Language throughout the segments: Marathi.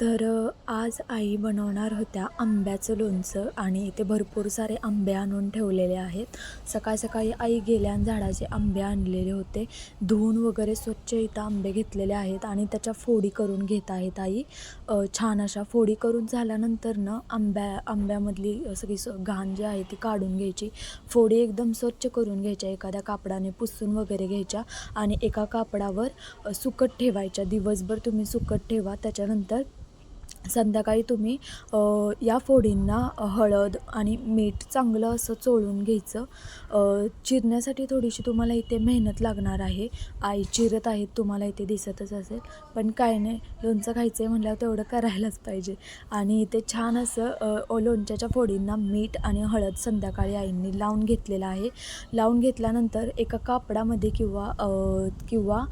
तर आज आई बनवणार होत्या आंब्याचं लोणचं आणि इथे भरपूर सारे आंबे आणून ठेवलेले आहेत. सकाळ सकाळी आई गेल्या आणि झाडाचे आंबे आणलेले होते. धुवून वगैरे स्वच्छ इथं आंबे घेतलेले आहेत आणि त्याच्या फोडी करून घेत आहेत आई. छान अशा फोडी करून झाल्यानंतर ना आंब्या आंब्यामधली सगळी स घाण जी आहे ती काढून घ्यायची. फोडी एकदम स्वच्छ करून घ्यायच्या एखाद्या कापडाने पुसून वगैरे घ्यायच्या आणि एका कापडावर सुकट ठेवायच्या. दिवसभर तुम्ही सुकट ठेवा. त्याच्यानंतर संध्याकाळी तुम्ही या फोडींना हळद आणि मीठ चांगलं असं चोळून घ्यायचं. चिरण्यासाठी थोडीशी तुम्हाला इथे मेहनत लागणार आहे. आई चिरत आहेत तुम्हाला इथे दिसतच असेल. पण काय नाही लोणचं खायचं आहे म्हटल्यावर तेवढं करायलाच पाहिजे. आणि इथे छान असं लोणच्याच्या फोडींना मीठ आणि हळद संध्याकाळी आईंनी लावून घेतलेलं आहे. लावून घेतल्यानंतर एका कापडामध्ये किंवा किंवा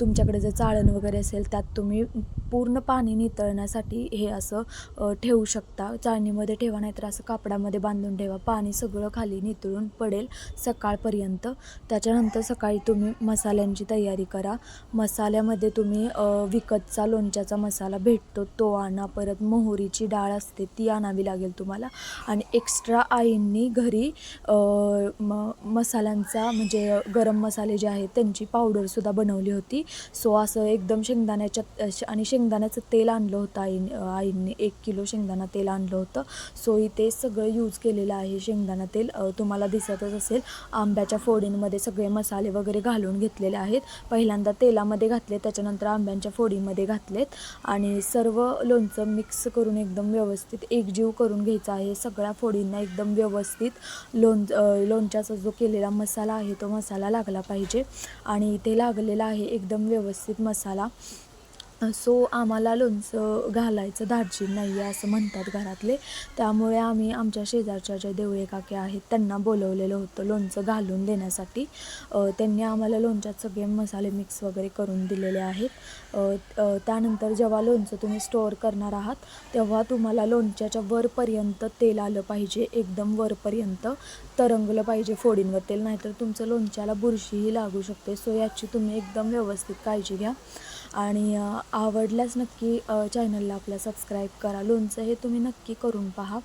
तुमच्याकडे जर चाळण वगैरे असेल त्यात तुम्ही पूर्ण पाणी नितळण्यासाठी हे असं ठेवू शकता. चाळणीमध्ये ठेवा नाहीतर असं कापडामध्ये बांधून ठेवा. पाणी सगळं खाली नितळून पडेल सकाळपर्यंत. त्याच्यानंतर सकाळी तुम्ही मसाल्यांची तयारी करा. मसाल्यामध्ये तुम्ही विकतचा लोणच्याचा मसाला भेटतो तो आणा. परत मोहरीची डाळ असते ती आणावी लागेल तुम्हाला. आणि एक्स्ट्रा आईंनी घरी म मसाल्यांचा म्हणजे गरम मसाले जे आहेत त्यांची पावडरसुद्धा बनवली होती. सो असं एकदम शेंगदाण्याच्या आणि शेंगदाण्याचं तेल आणलं होतं आईने आईंनी एक किलो शेंगदाणा तेल आणलं होतं. सो इथे सगळं यूज केलेलं आहे शेंगदाणा तेल. तुम्हाला दिसतच असेल आंब्याच्या फोडींमध्ये सगळे मसाले वगैरे घालून घेतलेले आहेत. पहिल्यांदा तेलामध्ये घातले त्याच्यानंतर आंब्यांच्या फोडीमध्ये घातलेत. आणि सर्व लोणचं मिक्स करून एकदम व्यवस्थित एकजीव करून घ्यायचा आहे. सगळ्या फोडींना एकदम व्यवस्थित लोण लोणच्याचा जो केलेला मसाला आहे तो मसाला लागला पाहिजे. आणि इथे लागलेला आहे एकदम व्यवस्थित मसाला. सो आम्हाला लोणचं घालायचं धाडशीन नाही आहे असं म्हणतात घरातले. त्यामुळे आम्ही आमच्या शेजारच्या ज्या देवळे काकी आहेत त्यांना बोलवलेलं होतं लोणचं घालून देण्यासाठी. त्यांनी आम्हाला लोणच्यात सगळे मसाले मिक्स वगैरे करून दिलेले आहेत. त्यानंतर जेव्हा लोणचं तुम्ही स्टोअर करणार आहात तेव्हा तुम्हाला लोणच्याच्या वरपर्यंत तेल आलं पाहिजे एकदम वरपर्यंत. तरंगलं पाहिजे फोडींवर तेल नाहीतर तुमचं लोणच्याला बुरशीही लागू शकते. सो याची तुम्ही एकदम व्यवस्थित काळजी घ्या. आणि आवडल्यास नक्की चॅनलला आपल्या सबस्क्राईब करा. लोणचं हे तुम्ही नक्की करून पहा.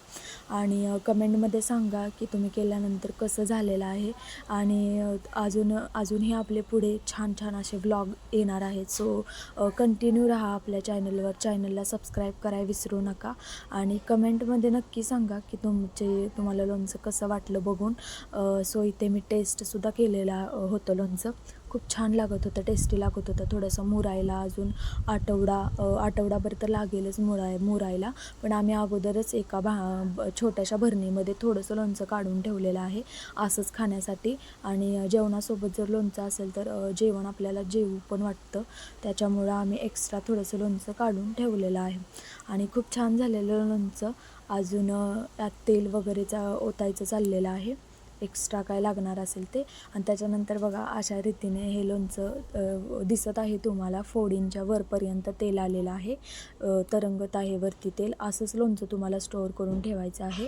आणि कमेंटमध्ये सांगा की तुम्ही केल्यानंतर कसं झालेलं आहे. आणि अजून अजूनही आपले पुढे छान छान असे व्लॉग येणार आहेत. सो कंटिन्यू राहा आपल्या चॅनलवर. चॅनलला सबस्क्राईब करायला विसरू नका. आणि कमेंटमध्ये नक्की सांगा की तुमचे तुम्हाला लोणचं कसं वाटलं बघून. सो इथे मी टेस्टसुद्धा केलेला होतं लोणचं. खूप छान लागत होतं टेस्टी लागत होतं. थोडंसं मुरायला अजून आठवडा आठवडाभर तर लागेलच मुराय मुरायला. पण आम्ही अगोदरच एका भा छोट्याशा भरणीमध्ये थोडंसं लोणचं काढून ठेवलेलं आहे असंच खाण्यासाठी. आणि जेवणासोबत जर लोणचं असेल तर जेवण आपल्याला जेवू पण वाटतं. त्याच्यामुळं आम्ही एक्स्ट्रा थोडंसं लोणचं काढून ठेवलेलं आहे. आणि खूप छान झालेलं लोणचं. अजून त्यात तेल वगैरेचा ओतायचं चाललेलं आहे. एक्स्ट्रा काय लागणार असेल ते. आणि त्याच्यानंतर बघा अशा रीतीने हे लोणचं अ, दिसत आहे तुम्हाला. फोडींच्या वरपर्यंत तेल आलेलं आहे. तरंगत आहे वरती तेल. असंच लोणचं तुम्हाला स्टोअर करून ठेवायचं आहे.